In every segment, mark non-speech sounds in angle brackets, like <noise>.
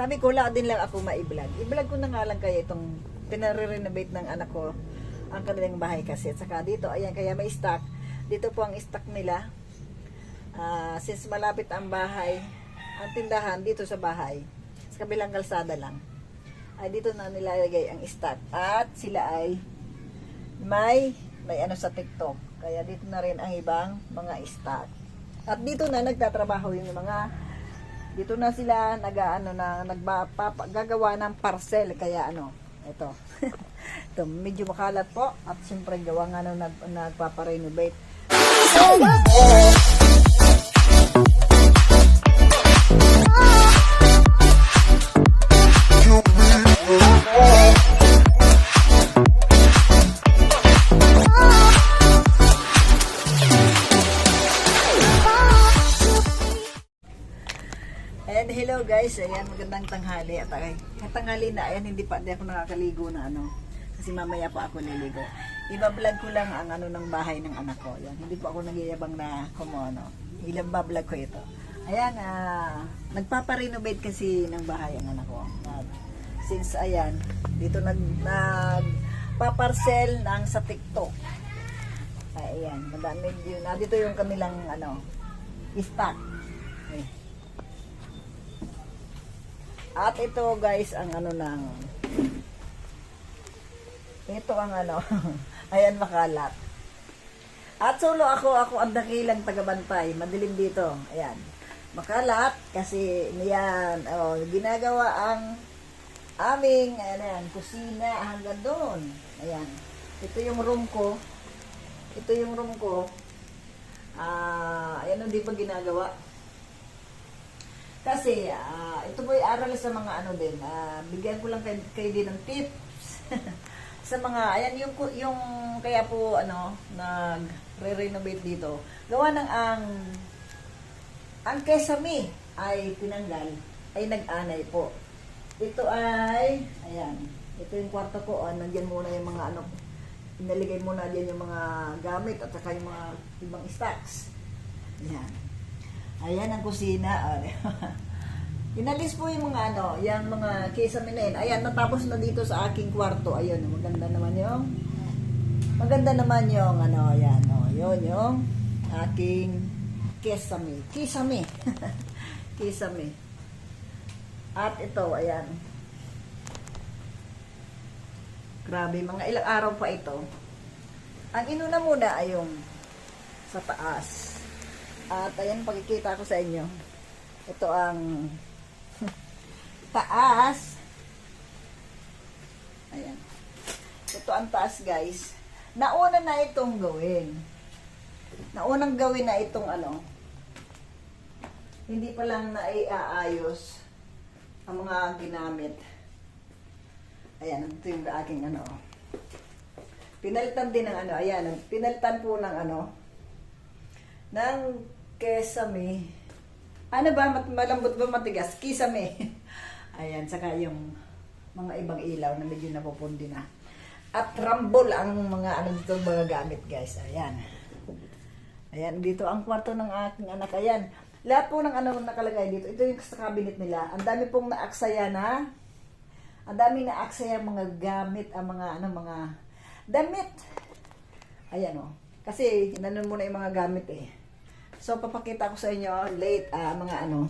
Sabi ko, wala din lang ako ma-vlog. I-vlog ko na nga lang kaya itong pinare-renovate ng anak ko ang kanilang bahay kasi. At saka dito, ayan, kaya may stock. Dito po ang stock nila. Ah, since malapit ang bahay, ang tindahan dito sa bahay, sa kabilang kalsada lang, ay dito na nilalagay ang stock. At sila ay may may ano sa TikTok. Kaya dito na rin ang ibang mga stock. At dito na nagtatrabaho yung mga dito na sila nagaano na nagbapapa, gagawa ng parcel. Kaya ano ito <laughs> ito medyo makalat po. At siyempre gawa nga nung nag, nagpapa-renovate magandang tanghali at ay, tanghali na ayan hindi pa hindi ako nakakaligo na ano kasi mamaya pa ako liligo. Iba-vlog ko lang ang ano ng bahay ng anak ko. Yan, hindi po ako nagyayabang na kumono. Ilang vlog ko ito. Ayan, ah, nagpapa-renovate kasi ng bahay ang anak ko. Since ayan, dito nag nagpa-parcel ng sa TikTok. Ayan, madami yun. Ah, dito yung kanilang ano, stock. Ayan. At ito guys ang ano ng ito ang ano <laughs> ayan makalat. At solo ako, ako ang dakilang tagabantay. Madilim dito. Ayan. Makalat kasi niyan oh, ginagawa ang aming ayan, kusina hanggang doon. Ayan. Ito yung room ko. Ito yung room ko. Ah, ayan hindi pa ginagawa. Kasi, ah, ito po aral sa mga ano din. ah, bigyan ko lang kayo, kayo din ng tips. <laughs> sa mga, ayan, yung, yung, kaya po, ano, nag-re-renovate dito. Gawa ng ang, ang kesame ay pinanggal, ay nag-anay po. Ito ay, ayan, ito yung kwarto ko, ah, nandyan muna yung mga, ano, inaligay muna dyan yung mga gamit at saka yung mga ibang stocks. Ayan. Ayan ang kusina. ah. <laughs> Inalis po yung mga ano, yung mga kisame na yun. Ayan, natapos na dito sa aking kwarto. Ayun, maganda naman yung maganda naman yung ano, ayan, oh, yun yung aking kisame. Kisame. <laughs> kisame. At ito, ayan. Grabe, mga ilang araw pa ito. Ang inuna muna ay yung sa taas. At ayan, pagkikita ko sa inyo. Ito ang <laughs> taas. Ayan. Ito ang taas, guys. Nauna na itong gawin. Naunang gawin na itong ano. Hindi pa lang na iaayos ang mga ginamit. Ayan, ito yung aking ano. Pinalitan din ng ano, ayan, pinalitan po ng ano, ng kesame. Ano ba? Malambot ba matigas? Kisame. <laughs> Ayan, saka yung mga ibang ilaw na medyo napupundi na. At rambol ang mga ano dito mga gamit guys. Ayan. Ayan, dito ang kwarto ng aking anak. Ayan. Lahat po ng ano nakalagay dito. Ito yung sa cabinet nila. Ang dami pong naaksaya na. Ang dami na aksaya mga gamit, ang mga ano mga damit. Ayan o. Kasi nanon muna yung mga gamit eh. So, papakita ko sa inyo late, ah, mga ano,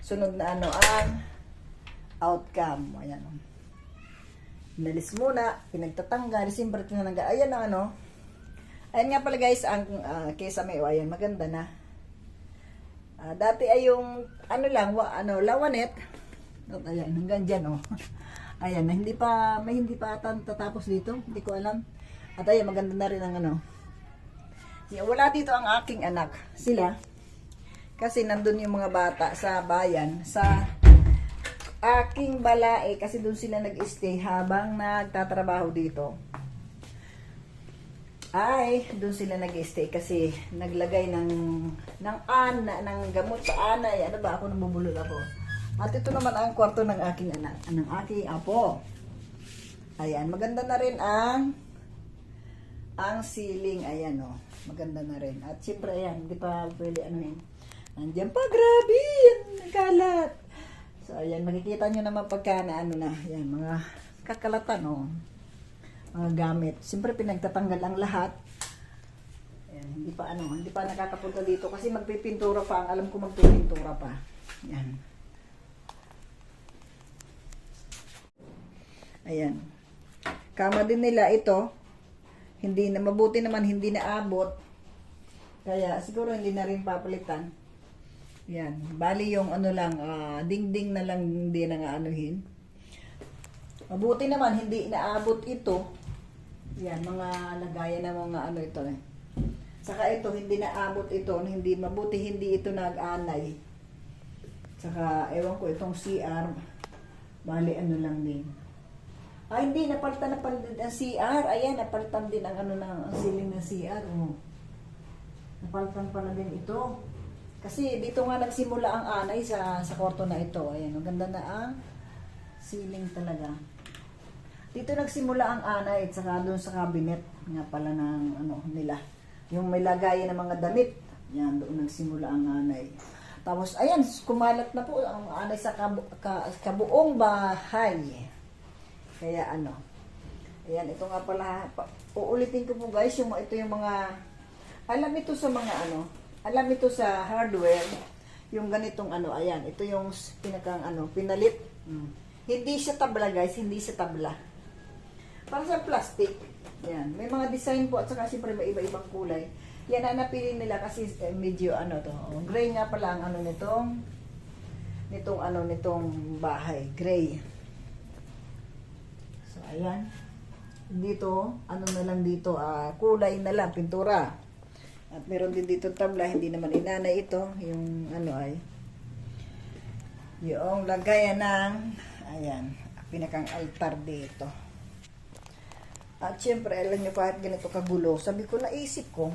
sunod na ano, ang outcome. Ayan. Inalis muna, pinagtatanggal, simple tinanggal. Ayan ang ano. Ayan nga pala guys, ang uh, kesa may, ayan, maganda na. Ah, dati ay yung, ano lang, wa, ano, lawanet. Oh, ayan, hanggang dyan, oh. <laughs> Ayan, na hindi pa, may hindi pa tatapos dito, hindi ko alam. At ayan, maganda na rin ang ano, Yeah, wala dito ang aking anak. Sila. Kasi nandun yung mga bata sa bayan. Sa aking balae. Kasi doon sila nag-stay habang nagtatrabaho dito. Ay, doon sila nag-stay kasi naglagay ng ng ana, ng gamot sa anay. Ano ba? Ako nabubulol ako. At ito naman ang kwarto ng aking anak. Ng aking apo. Ayan, maganda na rin ang ang ceiling, ayan o. Maganda na rin. At siyempre, ayan, hindi pa pwede ano yun. Nandiyan pa, grabe! Yan, kalat. So, ayan, makikita nyo naman pagka na ano na, yan, mga kakalatan, oh. Mga gamit. Siyempre, pinagtatanggal ang lahat. Ayan, hindi pa ano, hindi pa nakakapunta dito kasi magpipintura pa. Ang alam ko magpipintura pa. Yan. Ayan. Kama din nila ito. Hindi na, mabuti naman hindi na abot. Kaya siguro hindi na rin papalitan. Yan. Bali yung ano lang, ah, dingding na lang hindi na nga anuhin. Mabuti naman hindi naabot ito. Yan, mga lagayan ng mga ano ito eh. Saka ito, hindi naabot ito. Hindi, mabuti hindi ito nag-anay. Saka, ewan ko, itong CR, bali ano lang din. Ay, hindi, napalitan na pala din ang CR. Ayan, napalitan din ang ano ng ang ceiling ng CR. Oh. Napalitan pala din ito. Kasi dito nga nagsimula ang anay sa sa kwarto na ito. Ayan, ang ganda na ang ceiling talaga. Dito nagsimula ang anay at saka doon sa cabinet nga pala ng ano nila. Yung may lagayan ng mga damit. Yan, doon nagsimula ang anay. Tapos, ayan, kumalat na po ang anay sa kabu- ka- kabuong bahay. Kaya ano, ayan, ito nga pala, pa- uulitin ko po guys, yung, ito yung mga, alam ito sa mga ano, alam ito sa hardware, yung ganitong ano, ayan, ito yung pinakang ano, pinalit. Mm. Hindi siya tabla guys, hindi siya tabla. Para sa plastic. Yan. May mga design po at saka siyempre may iba-ibang kulay. Yan ang napili nila kasi eh, medyo ano to. Gray nga pala ang ano nitong nitong ano nitong bahay. Gray. Ayan. Dito, ano na lang dito, ah, kulay na lang, pintura. At meron din dito tabla, hindi naman inanay ito. Yung ano ay, yung lagayan ng, ayan, pinakang altar dito. At syempre, alam nyo kahit ganito kagulo, sabi ko, naisip ko,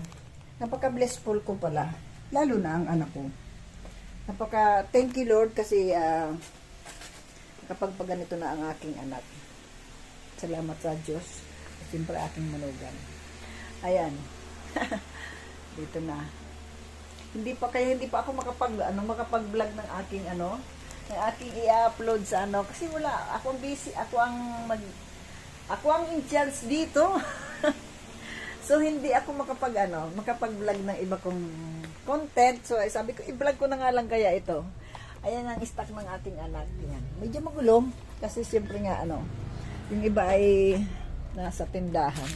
napaka-blessful ko pala, lalo na ang anak ko. Napaka, thank you Lord kasi uh, kapag pag ganito na ang aking anak. Salamat sa Diyos. At syempre aking manugan. Ayan. <laughs> Dito na. Hindi pa kaya hindi pa ako makapag ano makapag-vlog ng aking ano ng aking i-upload sa ano kasi wala ako busy ako ang mag ako ang in charge dito. <laughs> so hindi ako makapag ano, makapag-vlog ng iba kong content. So sabi ko i-vlog ko na nga lang kaya ito. Ayan ang stock ng ating anak. Yan. Medyo magulo kasi siyempre nga ano, yung iba ay nasa tindahan.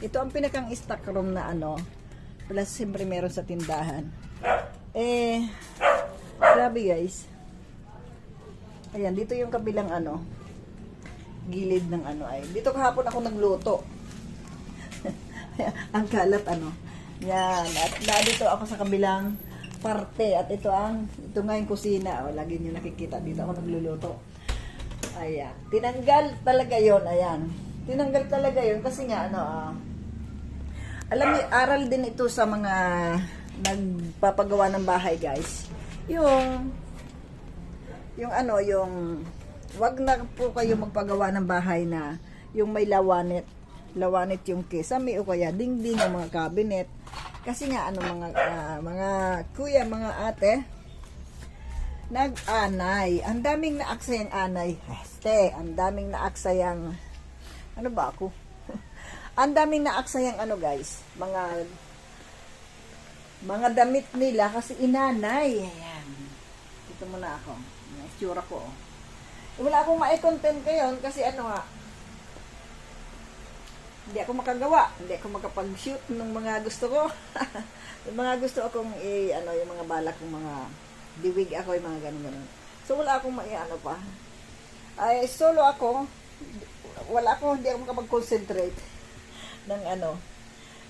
Ito ang pinakang stock room na ano, plus siyempre meron sa tindahan. Eh, grabe guys. Ayan, dito yung kabilang ano, gilid ng ano ay. Dito kahapon ako nagluto. <laughs> ang kalat ano. Yan. At dito ako sa kabilang parte. At ito ang, ito nga yung kusina. O, lagi nyo nakikita. Dito ako nagluluto. Ayan. Tinanggal talaga yon Ayan. Tinanggal talaga yon Kasi nga, ano, ah, alam niyo, aral din ito sa mga nagpapagawa ng bahay, guys. Yung, yung ano, yung, wag na po kayo magpagawa ng bahay na yung may lawanit. Lawanit yung kesame o kaya dingding yung mga cabinet. Kasi nga, ano, mga, ah, mga kuya, mga ate, nag-anay. Ang daming naaksay ang anay. Este, ang daming naaksay ang, ano ba ako? <laughs> ang daming naaksay ang ano guys, mga, mga damit nila kasi inanay. Ayan. Dito muna ako. Ang itsura ko. Eh, Wala akong ma-content ngayon kasi ano nga, hindi ako makagawa. Hindi ako makapag-shoot ng mga gusto ko. <laughs> yung mga gusto akong i, ano, yung mga balak kong mga diwig ako, yung mga ganun ganun. So, wala akong mai-ano pa. Ay, solo ako. Wala ako, hindi ako makapag-concentrate ng ano.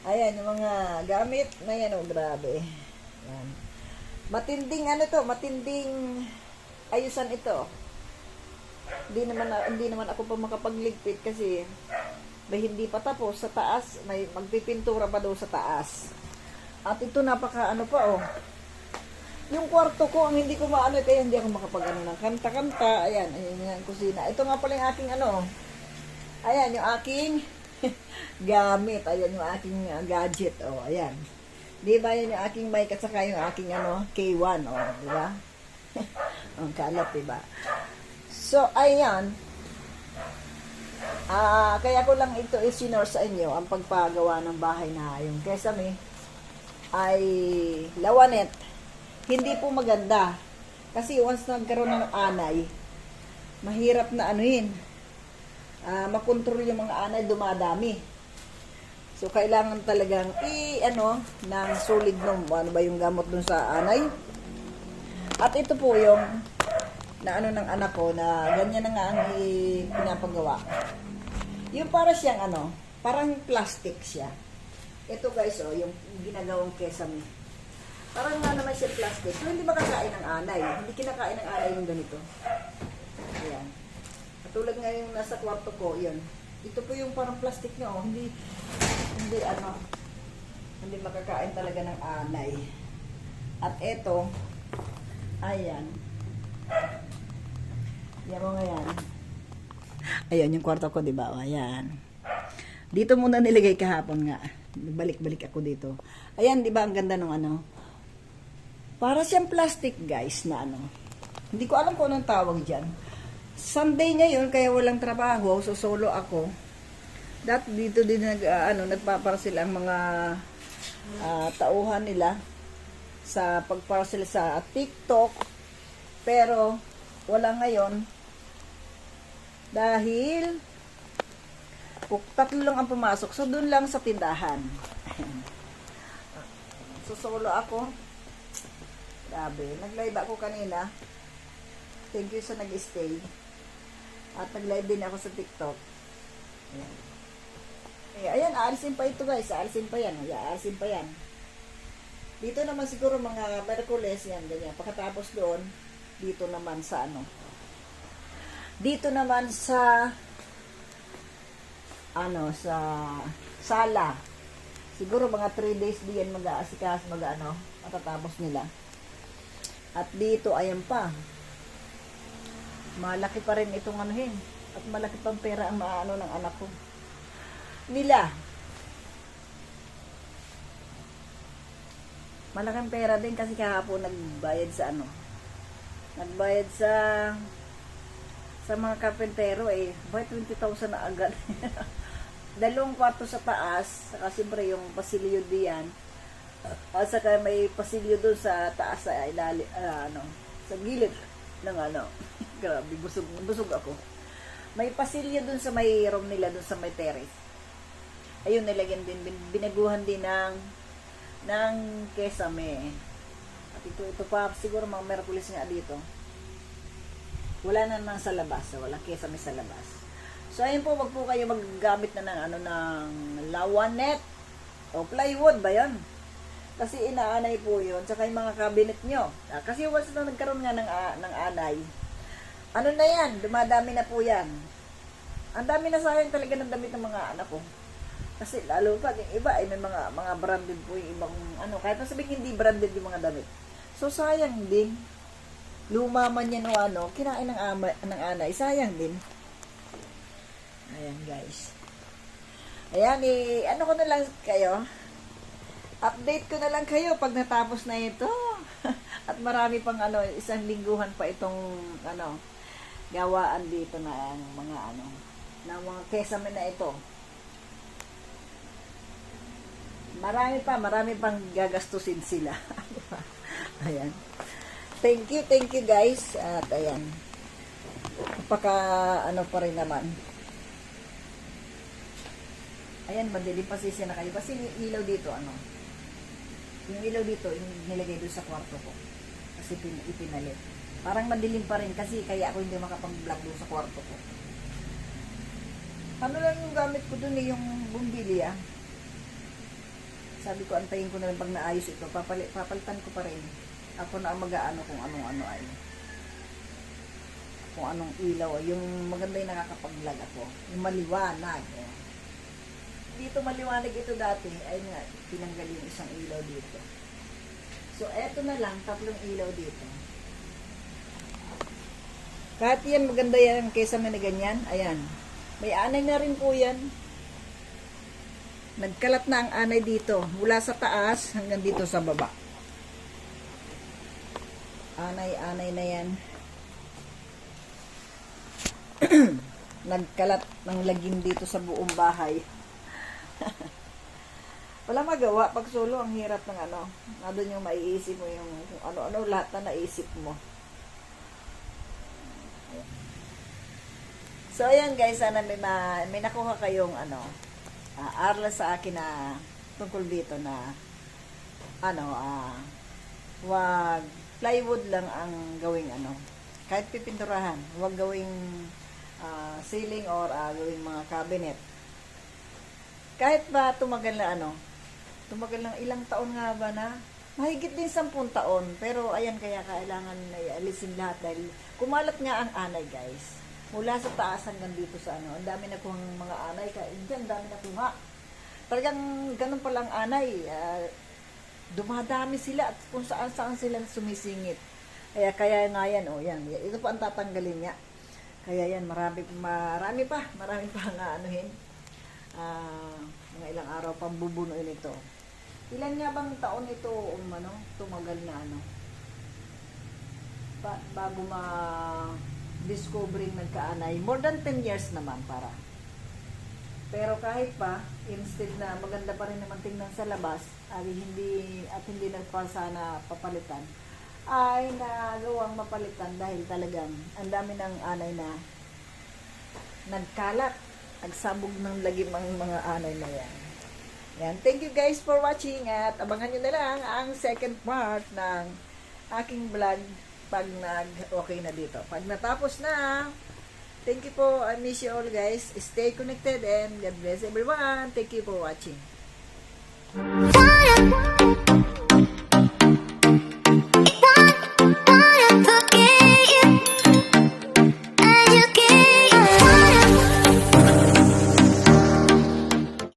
Ayan, yung mga gamit na yan, oh, grabe. Yan. Matinding ano to, matinding ayusan ito. Hindi naman, hindi naman ako pa makapagligpit kasi may hindi pa tapos sa taas, may magpipintura pa daw sa taas. At ito napaka ano pa oh. Yung kwarto ko ang hindi ko maano kaya hindi ako makapag ano ng kanta-kanta. Ayan, ayan yung kusina. Ito nga pala yung aking ano. Ayan yung aking <laughs> gamit. Ayan yung aking uh, gadget oh. Ayan. Di ba yan yung aking mic at saka yung aking ano K1 oh, di ba? <laughs> Ang kalat, diba? So, ayan. Ah, kaya ko lang ito isinor sa inyo ang pagpagawa ng bahay na yung kesame ay lawanet. Hindi po maganda. Kasi once nagkaroon ng anay, mahirap na anuhin. Ah, makontrol yung mga anay, dumadami. So, kailangan talagang i, ano, ng solid nung, ano ba yung gamot dun sa anay. At ito po yung, na ano ng anak ko, na ganyan na nga ang pinapagawa. Yung para siyang ano, parang plastic siya. Ito guys, oh, yung ginagawang kesame. Parang nga naman siya plastic. So, hindi makakain ng anay. Hindi kinakain ng anay yung ganito. Ayan. Katulad nga yung nasa kwarto ko, yun. Ito po yung parang plastic niya, oh. Hindi, hindi ano, hindi makakain talaga ng anay. At ito, ayan. Yan mo nga yan. Ayan, yung kwarto ko, di ba? O, ayan. Dito muna nilagay kahapon nga. Balik-balik ako dito. Ayan, di ba? Ang ganda ng ano. Para siyang plastic, guys, na ano. Hindi ko alam kung anong tawag dyan. Sunday ngayon, kaya walang trabaho, so solo ako. Dati dito din nag, ah, ano, nagpaparcel ang mga ah, tauhan nila sa pagparcel sa TikTok. Pero, wala ngayon. Dahil, tatlo lang ang pumasok. So, dun lang sa tindahan. <laughs> so, solo ako. Grabe. Nag-live ako kanina. Thank you sa nag-stay. At nag-live din ako sa TikTok. Ayan. Eh, ayan, aalisin pa ito guys. Aalisin pa yan. Ayan, aalisin pa yan. Dito naman siguro mga Merkules yan, ganyan. Pagkatapos doon, dito naman sa ano. Dito naman sa ano, sa sala. Siguro mga 3 days diyan mag-aasikas, mag-ano, matatapos nila. At dito, ayan pa. Malaki pa rin itong anuhin. At malaki pang pera ang maano ng anak ko. Nila. Malaking pera din kasi kahapon nagbayad sa ano. Nagbayad sa sa mga karpentero eh. Bay 20,000 na agad. <laughs> Dalawang kwarto sa taas, saka siyempre yung pasilyo diyan. At saka may pasilyo doon sa taas sa ilali, ah, ano, sa gilid ng ano. <laughs> Grabe, busog, busog ako. May pasilyo doon sa may room nila, doon sa may terrace. Ayun, nilagyan din, bin- binaguhan din ng ng kesame. At ito, ito pa, siguro mga Merkulis nga dito. Wala na naman sa labas. Wala kesame sa labas. So, ayun po, wag po kayo maggamit na ng, ano, ng lawanet o plywood ba yan? Kasi inaanay po yun. Tsaka yung mga cabinet nyo. Ah, Kasi once na nagkaroon nga ng, ah, ng anay, ano na yan? Dumadami na po yan. Ang dami na sayang talaga ng damit ng mga anak ko. Kasi lalo pa, yung iba ay may mga mga branded po yung ibang ano, kahit na sabihin hindi branded yung mga damit. So sayang din. Luma man yan o ano, kinain ng ama, ng anay, sayang din. Ayan guys. Ayan, eh, ano ko na lang kayo, update ko na lang kayo pag natapos na ito. <laughs> At marami pang ano, isang lingguhan pa itong ano, gawaan dito na ang mga ano, na mga kesame na ito. Marami pa, marami pang gagastusin sila. <laughs> ayan. Thank you, thank you guys. At ayan. Paka ano pa rin naman. Ayan, madilim pa na kayo. Kasi ilaw dito, ano, yung ilaw dito, yung nilagay doon sa kwarto ko. Kasi pin, ipinalit. Parang madilim pa rin kasi kaya ako hindi makapag-vlog doon sa kwarto ko. Ano lang yung gamit ko doon eh, yung bumbilya. Sabi ko, antayin ko na lang pag naayos ito. Papali, papalitan ko pa rin. Ako na ang mag-aano kung anong-ano ay. Kung anong ilaw. Yung maganda yung nakakapag-vlog ako. Yung maliwanag. Eh. Dito maliwanag ito dati. Ay nga, tinanggal yung isang ilaw dito. So, eto na lang, tatlong ilaw dito. Kahit yan, maganda yan kaysa may na. Ayan. May anay na rin po yan. Nagkalat na ang anay dito. Mula sa taas hanggang dito sa baba. Anay-anay na yan. <clears throat> Nagkalat ng lagim dito sa buong bahay. Wala magawa. Pag solo, ang hirap ng ano. Nandun yung maiisip mo yung ano-ano lahat na naisip mo. So, ayan guys, sana may, ma, may nakuha kayong ano, ah, arla sa akin na tungkol dito na ano, ah, wag plywood lang ang gawing ano. Kahit pipinturahan, wag gawing ah, ceiling or ah, gawing mga cabinet. Kahit ba tumagal na ano, tumagal ng ilang taon nga ba na, mahigit din sampung taon, pero ayan kaya kailangan na ialisin lahat dahil kumalat nga ang anay guys. Mula sa taas hanggang dito sa ano, ang dami na kuhang mga anay, kaya dyan, ang dami na kuha. Talagang ganun palang anay, ah, dumadami sila at kung saan saan sila sumisingit. Kaya kaya nga yan, oh yan, ito pa ang tatanggalin niya. Kaya yan, marami, marami pa, marami pa nga anuhin. Ah, mga ilang araw pang bubunuin ito. Ilan nga bang taon ito um, ano, tumagal na ano? Ba- bago ma discovering nagkaanay. More than 10 years naman para. Pero kahit pa, instead na maganda pa rin naman tingnan sa labas, ay hindi, at hindi nagpasa na papalitan, ay nagawang mapalitan dahil talagang ang dami ng anay na nagkalat, nagsabog ng lagim ang mga anay na yan. Yan. Thank you guys for watching at abangan nyo na lang ang second part ng aking vlog pag nag-okay na dito. Pag natapos na, thank you po. I miss you all guys. Stay connected and God bless everyone. Thank you for watching.